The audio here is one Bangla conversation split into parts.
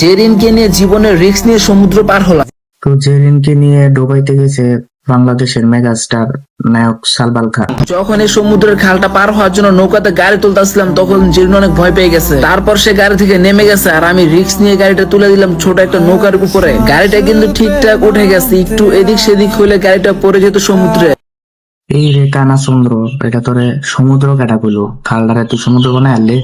জেরিনকে নিয়ে জীবনের রিস্ক নিয়ে সমুদ্র পার হলাম। তো জেরিনকে নিয়ে ডুবাইতে গেছে বাংলাদেশের মেগাস্টার নায়ক সালবাল খান। যখন এই সমুদ্রের খালটা পার হওয়ার জন্য নৌকাতে গাড়ি তুলতেছিলাম তখন জেরিন অনেক ভয় পেয়ে গেছে। তারপর সে গাড়ি থেকে নেমে গেছে আর আমি রিস্ক নিয়ে গাড়িটা তুলে দিলাম ছোট একটা নৌকার উপরে। গাড়িটা কিন্তু ঠিকঠাক উঠে গেছে একটু এদিক সেদিক হলে গাড়িটা পড়ে যেত সমুদ্রে। এই রে কানা সমুদ্র এটা তোরে সমুদ্র কাটা গুলো খালদারে তুই সমুদ্র বানায় আনলে।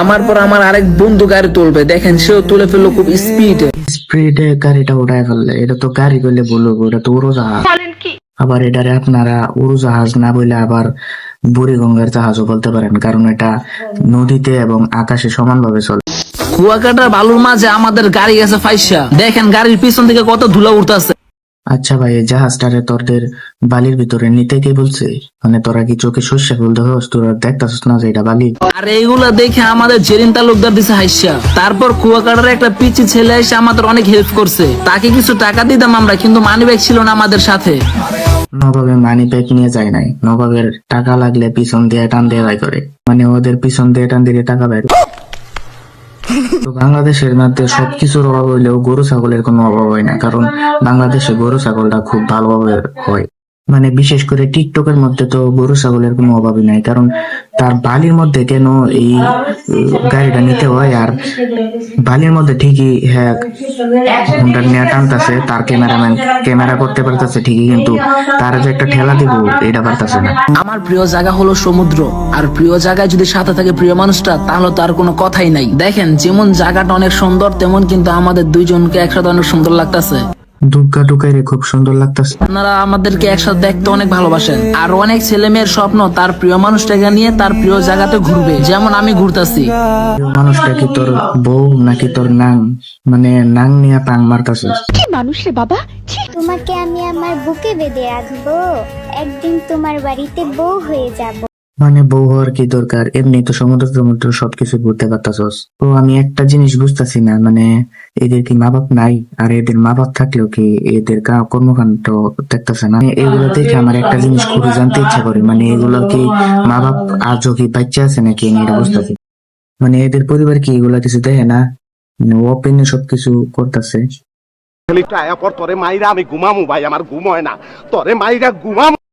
আমার পর আমার আরেক বন্ধু গাড়ি তুলবে। দেখেন সেও তুলে ফেলল খুব স্পিডে স্পিডে গাড়িটা উঠায় ফেললে। এটা তো গাড়ি বলব এটা তো উড়োজাহাজ। আবার এটারে আপনারা উড়োজাহাজ না বলে আবার বুড়িগঙ্গার জাহাজও বলতে পারেন কারণ এটা নদীতে এবং আকাশে সমানভাবে চলে। কুয়াকাটার বালুর মাঝে আমাদের গাড়ি গেছে ফাইসা। দেখেন গাড়ির পিছন থেকে কত ধুলা উঠতেছে আচ্ছা ভাই এই জাহাজটারে তোরদের বালির ভিতরে নিতে কে বলছে? মানে তোরা কি চোখে শস্য ফুল দেখোস তোরা দেখতাছিস না যে এটা বালি? আর এইগুলা দেখে আমাদের জেরিন তালুকদার দিছে হাইসা। তারপর কুয়াকাটার একটা পিচি ছেলে এসে আমাদের অনেক হেল্প করছে। তাকে কিছু টাকা দিতাম আমরা কিন্তু মানি ব্যাগ ছিল না আমাদের সাথে। নবাবে মানি ব্যাগ নিয়ে যায় নাই। নবাবের টাকা লাগলে পিছন দিয়ে টান দিয়ে বাই করে। মানে ওদের পিছন দিয়ে টান দিয়ে টাকা বের বাংলাদেশের মধ্যে সবকিছুর অভাব হইলেও গরু ছাগলের কোনো অভাব হয় না, কারণ বাংলাদেশে গরু ছাগলটা খুব ভালোভাবে হয়। মানে বিশেষ করে টিকটকের মধ্যে তো গরু, ছাগলের কোনো অভাবই নাই। কারণ তার বালির মধ্যে কেন এই গাড়িটা নিতে হয়? আর বালির মধ্যে ঠিকই হ্যাঁ হোন্ডা নিয়ে টানতেছে তার ক্যামেরাম্যান ক্যামেরা করতে পারতেছে ঠিকই, কিন্তু তার যে একটা ঠেলা দিব, এটা পারতেছে না। আমার প্রিয় জায়গা হলো সমুদ্র। আর প্রিয় জায়গায় যদি সাথে থাকে প্রিয় মানুষটা, তাহলে তার কোনো কথাই নাই। দেখেন, যেমন জায়গাটা অনেক সুন্দর, তেমন কিন্তু আমাদের দুইজনকে একসাথে অনেক সুন্দর লাগতেছে। দুগ্গা টুকাইরে খুব সুন্দর লাগতেছে। আপনারা আমাদেরকে একসাথে দেখতে অনেক ভালোবাসেন। আর অনেক ছেলে মেয়ের স্বপ্ন তার প্রিয় মানুষটাকে নিয়ে তার প্রিয় জায়গাতে ঘুরবে। যেমন আমি ঘুরতাছি। মানুষটা কি তোর বউ নাকি তোর নাং? মানে নাং নিয়ে টাং মারতাছে? কি মানুষ রে বাবা? তোমাকে আমি আমার বুকে বেঁধে রাখব। একদিন তোমার বাড়িতে বউ হয়ে যাব। মানে বউ হওয়ার কি দরকার? এমনি তো সমুদ্র সমুদ্র সবকিছু ঘুরতে পারতাছস। তো আমি একটা জিনিস বুঝতেছি না মানে এদের কি মা বাপ নাই? আর এদের মা বাপ থাকলেও কি এদের কর্মকাণ্ড দেখতেছে না? এগুলো দেখে আমার একটা জিনিস খুবই জানতে ইচ্ছা করে মানে এগুলো কি মা বাপ আজও কি বাচ্চা আছে নাকি? আমি এটা বুঝতেছি। মানে এদের পরিবার কি এগুলা কিছু দেখে না? মানে ওপেনে সবকিছু করতেছে। খালি টায়া পর তোরে মাইরা আমি ঘুমামু ভাই, আমার ঘুম হয় না। তোরে মাইরা ঘুমামু।